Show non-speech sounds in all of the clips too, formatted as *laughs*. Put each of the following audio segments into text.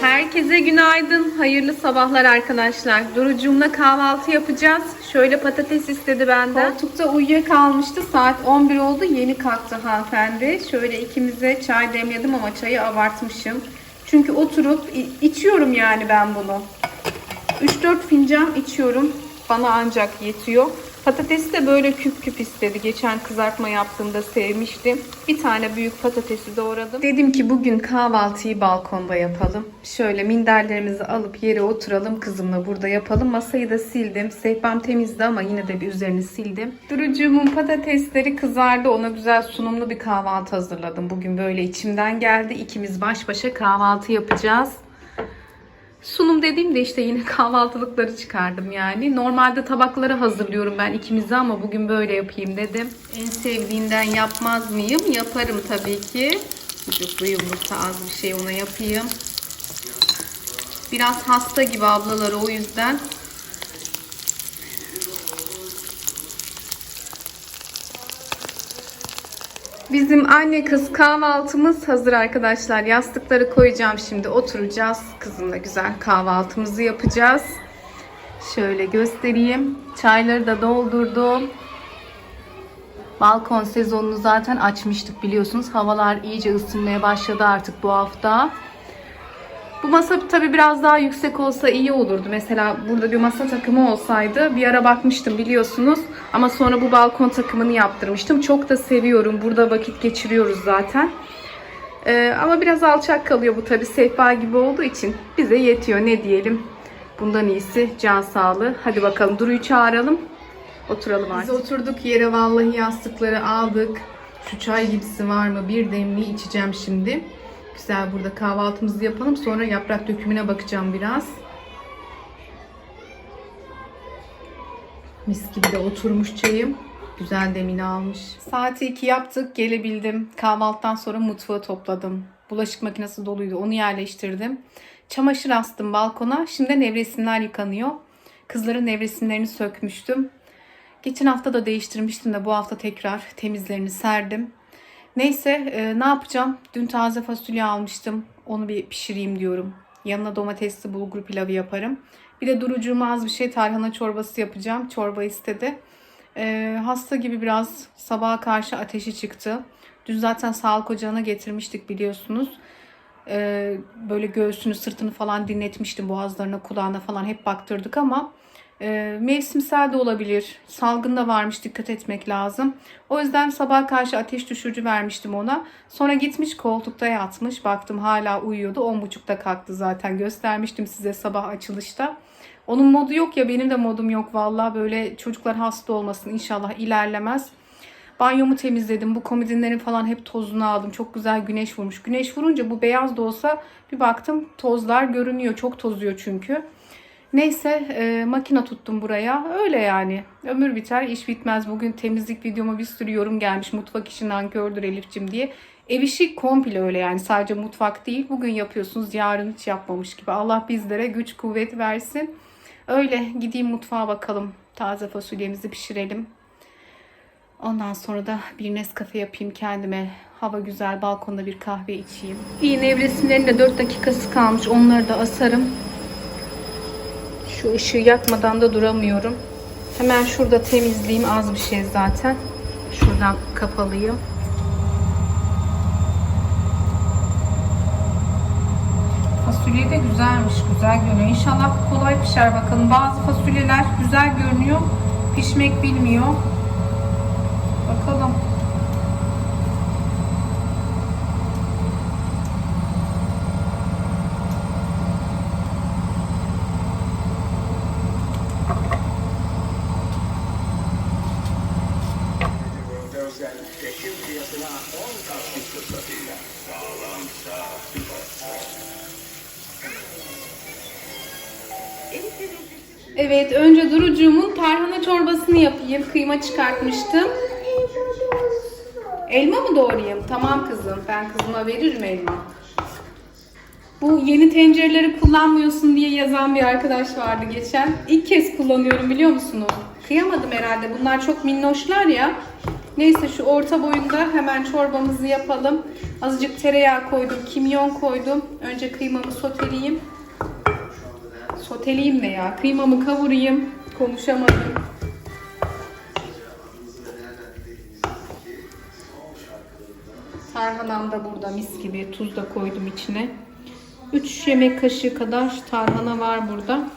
Herkese günaydın. Hayırlı sabahlar arkadaşlar. Durucumla kahvaltı yapacağız. Şöyle patates istedi benden. Koltukta uyuyakalmıştı. Saat 11 oldu. Yeni kalktı hanımefendi. Şöyle ikimize çay demledim ama çayı abartmışım. Çünkü oturup içiyorum yani ben bunu. 3-4 fincan içiyorum. Bana ancak yetiyor. Patatesi de böyle küp küp istedi. Geçen kızartma yaptığımda sevmiştim. Bir tane büyük patatesi doğradım. Dedim ki bugün kahvaltıyı balkonda yapalım. Şöyle minderlerimizi alıp yere oturalım. Kızımla burada yapalım. Masayı da sildim. Sehpam temizdi ama yine de bir üzerini sildim. Durucuğumun patatesleri kızardı. Ona güzel sunumlu bir kahvaltı hazırladım. Bugün böyle içimden geldi. İkimiz baş başa kahvaltı yapacağız. Sunum dediğimde işte yine *laughs* kahvaltılıkları çıkardım yani. Normalde tabakları hazırlıyorum ben ikimize ama bugün böyle yapayım dedim. En sevdiğinden yapmaz mıyım? Yaparım tabii ki. Sucuklu yumurta az bir şey ona yapayım. Biraz hasta gibi ablaları o yüzden. Bizim anne kız kahvaltımız hazır arkadaşlar. Yastıkları koyacağım şimdi. Oturacağız. Kızımla güzel kahvaltımızı yapacağız. Şöyle göstereyim. Çayları da doldurdum. Balkon sezonunu zaten açmıştık biliyorsunuz. Havalar iyice ısınmaya başladı artık bu hafta. Bu masa tabii biraz daha yüksek olsa iyi olurdu. Mesela burada bir masa takımı olsaydı bir ara bakmıştım biliyorsunuz. Ama sonra bu balkon takımını yaptırmıştım. Çok da seviyorum. Burada vakit geçiriyoruz zaten. Ee, ama biraz alçak kalıyor bu tabii sehpa gibi olduğu için bize yetiyor ne diyelim. Bundan iyisi can sağlığı. Hadi bakalım Duru'yu çağıralım. Oturalım artık. Biz oturduk yere vallahi yastıkları aldık. Şu çay gibisi var mı? Bir demli içeceğim şimdi. Güzel burada kahvaltımızı yapalım. Sonra yaprak dökümüne bakacağım biraz. Mis gibi de oturmuş çayım. Güzel demini almış. Saati 2 yaptık. Gelebildim. Kahvaltıdan sonra mutfağı topladım. Bulaşık makinesi doluydu. Onu yerleştirdim. Çamaşır astım balkona. Şimdi nevresimler yıkanıyor. Kızların nevresimlerini sökmüştüm. Geçen hafta da değiştirmiştim de bu hafta tekrar temizlerini serdim. Neyse e, ne yapacağım? Dün taze fasulye almıştım. Onu bir pişireyim diyorum. Yanına domatesli bulgur pilavı yaparım. Bir de durucuğuma az bir şey tarhana çorbası yapacağım. Çorba istedi. E, hasta gibi biraz sabaha karşı ateşi çıktı. Dün zaten sağlık ocağına getirmiştik biliyorsunuz. E, böyle göğsünü sırtını falan dinletmiştim. Boğazlarına kulağına falan hep baktırdık ama e, mevsimsel de olabilir. Salgın da varmış dikkat etmek lazım. O yüzden sabah karşı ateş düşürücü vermiştim ona. Sonra gitmiş koltukta yatmış. Baktım hala uyuyordu. 10.30'da kalktı zaten. Göstermiştim size sabah açılışta. Onun modu yok ya benim de modum yok vallahi böyle çocuklar hasta olmasın inşallah ilerlemez. Banyomu temizledim. Bu komodinlerin falan hep tozunu aldım. Çok güzel güneş vurmuş. Güneş vurunca bu beyaz da olsa bir baktım tozlar görünüyor. Çok tozuyor çünkü. Neyse e, makine tuttum buraya. Öyle yani. Ömür biter, iş bitmez. Bugün temizlik videoma bir sürü yorum gelmiş. Mutfak işi nankördür Elif'cim diye. Ev işi komple öyle yani. Sadece mutfak değil. Bugün yapıyorsunuz, yarın hiç yapmamış gibi. Allah bizlere güç, kuvvet versin. Öyle gideyim mutfağa bakalım. Taze fasulyemizi pişirelim. Ondan sonra da bir Nescafe yapayım kendime. Hava güzel, balkonda bir kahve içeyim. İyi nevresimlerin de 4 dakikası kalmış. Onları da asarım. Şu ışığı yakmadan da duramıyorum. Hemen şurada temizleyeyim. Az bir şey zaten. Şuradan kapalıyım. Fasulye de güzelmiş. Güzel görünüyor. İnşallah kolay pişer bakalım. Bazı fasulyeler güzel görünüyor. Pişmek bilmiyor. Bakalım. Evet, önce Durucuğumun tarhana çorbasını yapayım. Kıyma çıkartmıştım. Elma mı doğrayayım? Tamam kızım. Ben kızıma veririm elma. Bu yeni tencereleri kullanmıyorsun diye yazan bir arkadaş vardı geçen. İlk kez kullanıyorum biliyor musunuz? Kıyamadım herhalde. Bunlar çok minnoşlar ya. Neyse şu orta boyunda hemen çorbamızı yapalım. Azıcık tereyağı koydum, kimyon koydum. Önce kıymamı soteleyeyim. Soteleyeyim ne ya? Kıymamı kavurayım. Konuşamadım. Tarhanam da burada mis gibi. Tuz da koydum içine. 3 yemek kaşığı kadar tarhana var burada.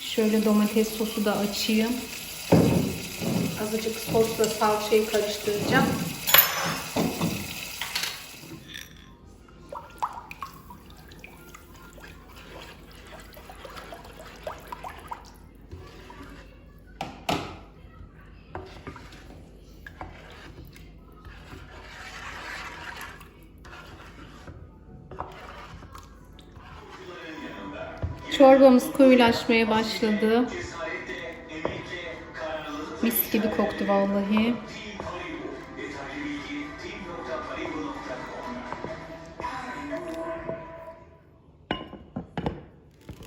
Şöyle domates sosu da açayım. Azıcık sosla salçayı karıştıracağım. Çorbamız koyulaşmaya başladı. Gibi koktu vallahi.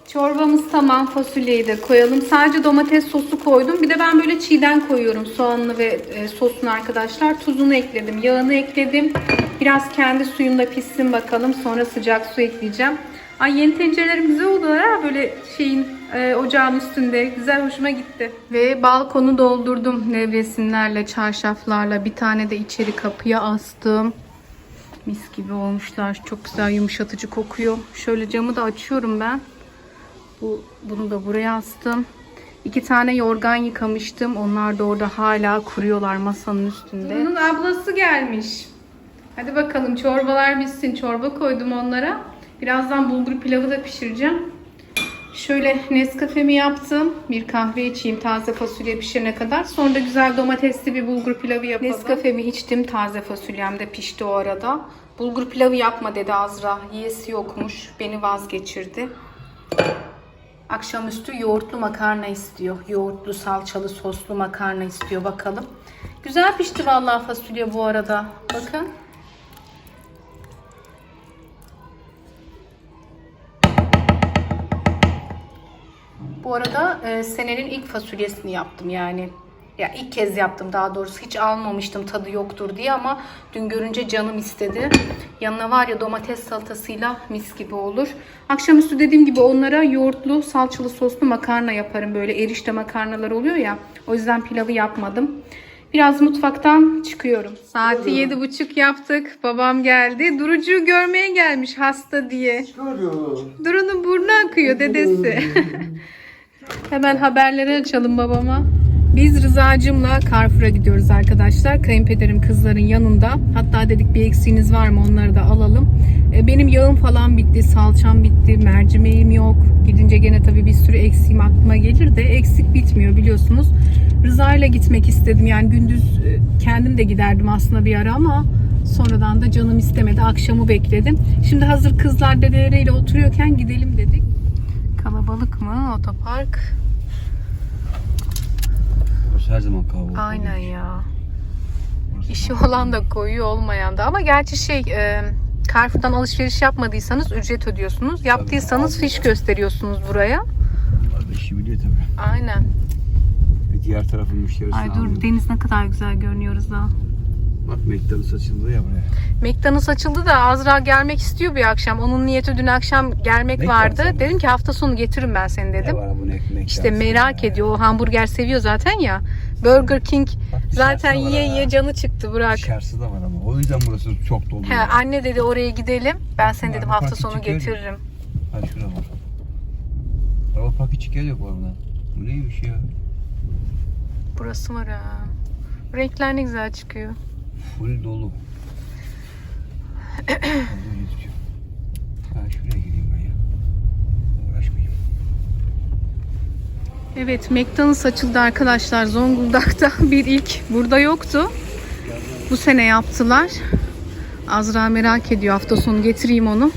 Çorbamız tamam. Fasulyeyi de koyalım. Sadece domates sosu koydum. Bir de ben böyle çiğden koyuyorum soğanlı ve e, sosunu arkadaşlar. Tuzunu ekledim. Yağını ekledim. Biraz kendi suyunda pişsin bakalım. Sonra sıcak su ekleyeceğim. Ay yeni tencerelerim güzel oldular ha. Böyle şeyin e, ocağın üstünde. Güzel hoşuma gitti. Ve balkonu doldurdum nevresimlerle, çarşaflarla. Bir tane de içeri kapıya astım. Mis gibi olmuşlar. Çok güzel yumuşatıcı kokuyor. Şöyle camı da açıyorum ben. Bu, bunu da buraya astım. İki tane yorgan yıkamıştım. Onlar da orada hala kuruyorlar masanın üstünde. Bunun ablası gelmiş. Hadi bakalım çorbalar bitsin. Çorba koydum onlara. Birazdan bulgur pilavı da pişireceğim. Şöyle Nescafe'mi yaptım. Bir kahve içeyim taze fasulye pişene kadar. Sonra da güzel domatesli bir bulgur pilavı yapalım. Nescafe'mi içtim. Taze fasulyem de pişti o arada. Bulgur pilavı yapma dedi Azra. Yiyesi yokmuş. Beni vazgeçirdi. Akşamüstü yoğurtlu makarna istiyor. Yoğurtlu, salçalı, soslu makarna istiyor. Bakalım. Güzel pişti vallahi fasulye bu arada. Bakın. E, senenin ilk fasulyesini yaptım yani. Ya ilk kez yaptım daha doğrusu. Hiç almamıştım tadı yoktur diye ama dün görünce canım istedi. Yanına var ya domates salatasıyla mis gibi olur. Akşamüstü dediğim gibi onlara yoğurtlu, salçalı soslu makarna yaparım. Böyle erişte makarnalar oluyor ya. O yüzden pilavı yapmadım. Biraz mutfaktan çıkıyorum. Saati yedi buçuk yaptık. Babam geldi. Durucu'yu görmeye gelmiş hasta diye. Duru'nun burnu akıyor dedesi. *laughs* Hemen haberleri açalım babama. Biz Rıza'cımla Carrefour'a gidiyoruz arkadaşlar. Kayınpederim kızların yanında. Hatta dedik bir eksiğiniz var mı onları da alalım. E, Benim yağım falan bitti, salçam bitti, mercimeğim yok. Gidince gene tabii bir sürü eksiğim aklıma gelir de eksik bitmiyor biliyorsunuz. Rıza ile gitmek istedim. Yani gündüz e, kendim de giderdim aslında bir ara ama sonradan da canım istemedi. Akşamı bekledim. Şimdi hazır kızlar dedeleriyle oturuyorken gidelim dedik. Kalabalık mı otopark? Burası her zaman kalabalık. Aynen ya. Burası İşi olan da koyuyor olmayan da. Ama gerçi şey e, Carrefour'dan alışveriş yapmadıysanız ücret ödüyorsunuz. Yaptıysanız fiş gösteriyorsunuz buraya. Bunlar da işi biliyor tabii. Aynen. Ve diğer tarafın müşterisi Ay dur deniz ne kadar güzel görünüyoruz daha. Bak McDonald's açıldı ya buraya. McDonald's açıldı da Azra gelmek istiyor bir akşam. Onun niyeti dün akşam gelmek McDonald's vardı. ama. Dedim ki hafta sonu getiririm ben seni dedim. Ne var bunun ekmek? İşte merak ediyor. O hamburger seviyor zaten ya. Burger King zaten yiye yiye canı çıktı Burak. Dışarısı da var ama. O yüzden burası çok dolu. He, anne dedi oraya gidelim. Ben seni dedim bu hafta sonu getiririm. Hadi şurada var. Araba parkı çıkıyor yok oradan. Bu neymiş ya? Burası var ha. Renkler ne güzel çıkıyor. Full dolu. Ha şuraya gireyim ben ya. Uğraşmayayım. Evet McDonald's açıldı arkadaşlar Zonguldak'ta *laughs* bir ilk burada yoktu. Bu sene yaptılar. Azra merak ediyor hafta sonu getireyim onu.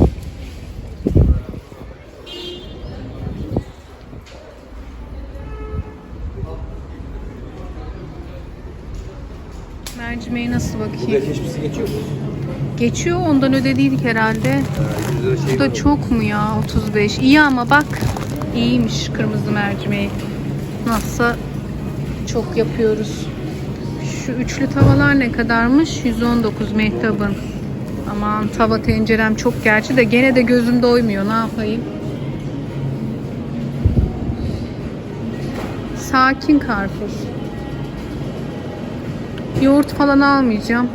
Mercimeği nasıl bakayım? geçmişi geçiyor mu? Geçiyor ondan ödediydik herhalde. 100 lira şey Bu da çok mu ya 35? İyi ama bak iyiymiş kırmızı mercimeği. Nasılsa çok yapıyoruz. Şu üçlü tavalar ne kadarmış? 119 mehtabın. Aman tava tencerem çok gerçi de gene de gözüm doymuyor. Ne yapayım? Sakin Carrefour. Yoğurt falan almayacağım.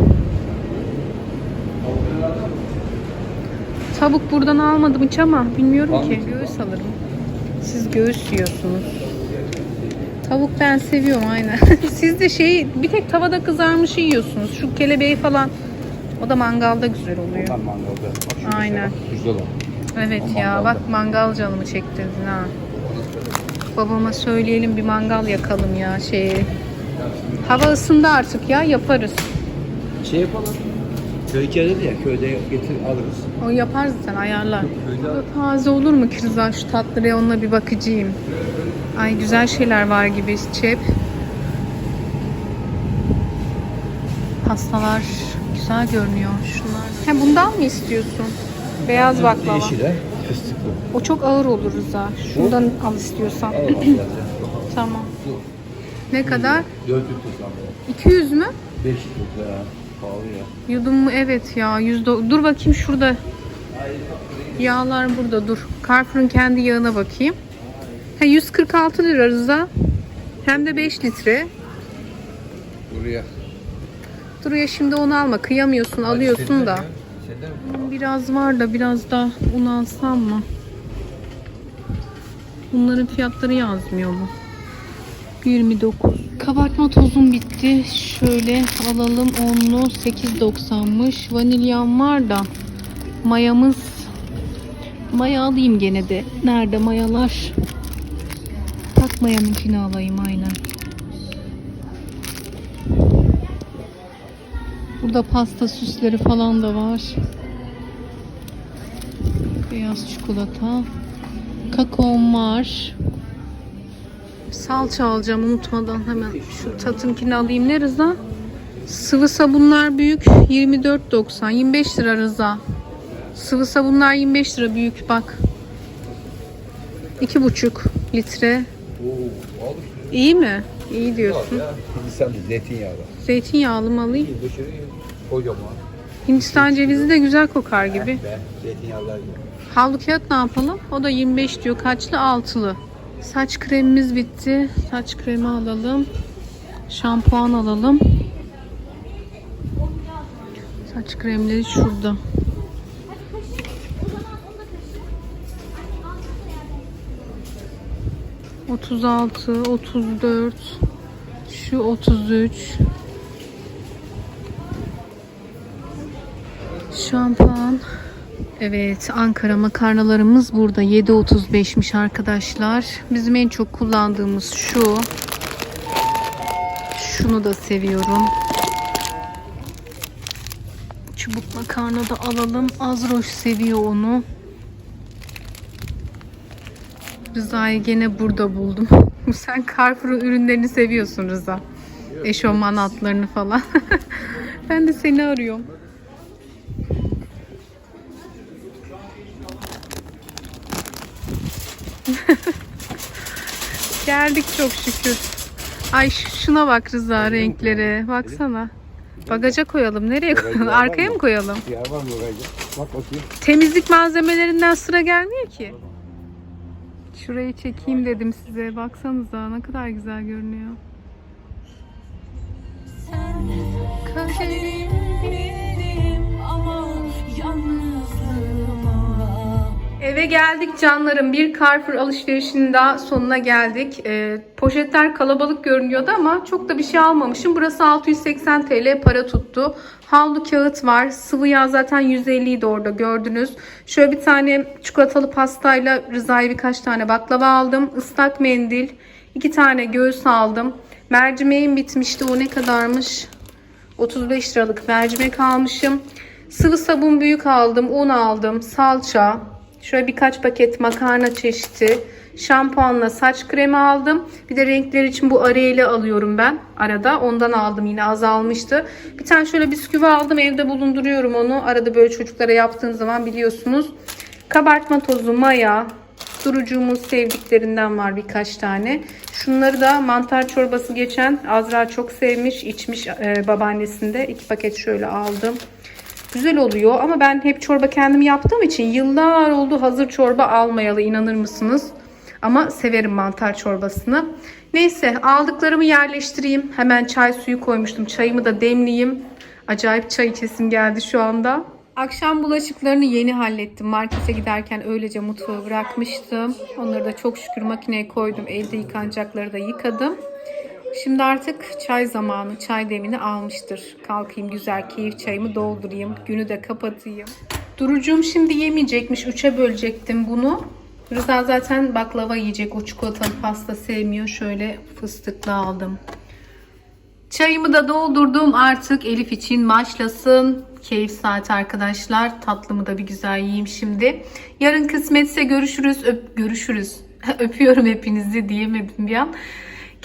Tavuk buradan almadım hiç ama bilmiyorum ki. Göğüs alırım. Siz göğüs yiyorsunuz. Tavuk ben seviyorum aynen. *laughs* Siz de şey bir tek tavada kızarmış yiyorsunuz. Şu kelebeği falan. O da mangalda güzel oluyor. Mangalda. Bak şu Aynen. Güzel o. Evet O ya mangalda. bak mangal canımı çektirdin ha. Babama söyleyelim bir mangal yakalım ya şey. Hava ısındı artık ya yaparız. Şey yapalım. Köy içeride ya köyde getir alırız. O yapar zaten ayarlar. Köyde Bu da taze olur mu ki Rıza? Şu tatlı reyonuna bir bakıcıyım. Ay güzel şeyler var gibi çep. Pastalar güzel görünüyor şunlar. Hem bundan mı istiyorsun? Beyaz baklava. Yeşile fıstıklı. O çok ağır olur Rıza. Şundan al istiyorsan. Al al ya. tamam. Ne kadar? 400 tutam. 200 mü? 500 lira. Pahalı ya. Yudum mu? Evet ya. Yüzde... Dur bakayım şurada. Yağlar burada dur. Carrefour'un kendi yağına bakayım. Ha, 146 lira Rıza. Hem de 5 litre. Buraya. Dur ya şimdi onu alma. Kıyamıyorsun alıyorsun da. Mi? Biraz var da biraz da un alsam mı? Bunların fiyatları yazmıyor mu? 29. Kabartma tozum bitti. Şöyle alalım onlu 8.90'mış. Vanilyam var da mayamız maya alayım gene de. Nerede mayalar? Tak mayamınkini alayım aynen. Burada pasta süsleri falan da var. Beyaz çikolata. Kakaom var. Salça alacağım unutmadan hemen. Şu tatınkini alayım. Ne Rıza? Sıvı sabunlar büyük 24.90. 25 lira Rıza. Sıvı sabunlar 25 lira büyük bak. 2,5 litre. Oo. İyi mi? İyi diyorsun. Hindistan zeytinyağı var. Zeytinyağlı mı alayım? Kocaman. Hindistan cevizi de güzel kokar gibi. Zeytinyağlar gibi. Havlu kağıt ne yapalım? O da 25 diyor. Kaçlı? Altılı. Saç kremimiz bitti. Saç kremi alalım. Şampuan alalım. Saç kremleri şurada. Otuz altı, otuz dört, şu otuz üç. Şampuan. Evet Ankara makarnalarımız burada 7.35'miş arkadaşlar. Bizim en çok kullandığımız şu. Şunu da seviyorum. Çubuk makarna da alalım. Azroş seviyor onu. Rıza'yı gene burada buldum. *laughs* Sen Carrefour'un ürünlerini seviyorsun Rıza. Eşofman altlarını falan. *laughs* ben de seni arıyorum. Geldik çok şükür. Ay şuna bak Rıza renklere. Baksana. Bagaja koyalım. Nereye koyalım? var Arkaya mı? mı koyalım? Ya var mı oraya? Bak bakayım. Temizlik malzemelerinden sıra gelmiyor ki. Şurayı çekeyim dedim size. Baksanıza ne kadar güzel görünüyor. Kaderim Eve geldik canlarım. Bir Carrefour alışverişinin daha sonuna geldik. Ee, poşetler kalabalık görünüyordu ama çok da bir şey almamışım. Burası 680 TL para tuttu. Havlu kağıt var. Sıvı yağ zaten 150 idi orada gördünüz. Şöyle bir tane çikolatalı pastayla Rıza'ya birkaç tane baklava aldım. Islak mendil. iki tane göğüs aldım. Mercimeğim bitmişti. O ne kadarmış? 35 liralık mercimek almışım. Sıvı sabun büyük aldım. Un aldım. Salça. Şöyle birkaç paket makarna çeşidi. Şampuanla saç kremi aldım. Bir de renkler için bu Ariel'i alıyorum ben arada. Ondan aldım yine azalmıştı. Bir tane şöyle bisküvi aldım. Evde bulunduruyorum onu. Arada böyle çocuklara yaptığım zaman biliyorsunuz. Kabartma tozu, maya, Durucuğumun sevdiklerinden var birkaç tane. Şunları da mantar çorbası geçen Azra çok sevmiş. içmiş e, babaannesinde. iki paket şöyle aldım. Güzel oluyor ama ben hep çorba kendim yaptığım için yıllar oldu hazır çorba almayalı inanır mısınız? Ama severim mantar çorbasını. Neyse aldıklarımı yerleştireyim. Hemen çay suyu koymuştum. Çayımı da demleyeyim. Acayip çay içesim geldi şu anda. Akşam bulaşıklarını yeni hallettim. Markete giderken öylece mutfağı bırakmıştım. Onları da çok şükür makineye koydum. Elde yıkanacakları da yıkadım. Şimdi artık çay zamanı, çay demini almıştır. Kalkayım güzel keyif çayımı doldurayım. Günü de kapatayım. Durucuğum şimdi yemeyecekmiş. Üçe bölecektim bunu. Rıza zaten baklava yiyecek. O çikolatalı pasta sevmiyor. Şöyle fıstıklı aldım. Çayımı da doldurdum. Artık Elif için başlasın. Keyif saati arkadaşlar. Tatlımı da bir güzel yiyeyim şimdi. Yarın kısmetse görüşürüz. Öp, görüşürüz. *laughs* Öpüyorum hepinizi diyemedim bir an.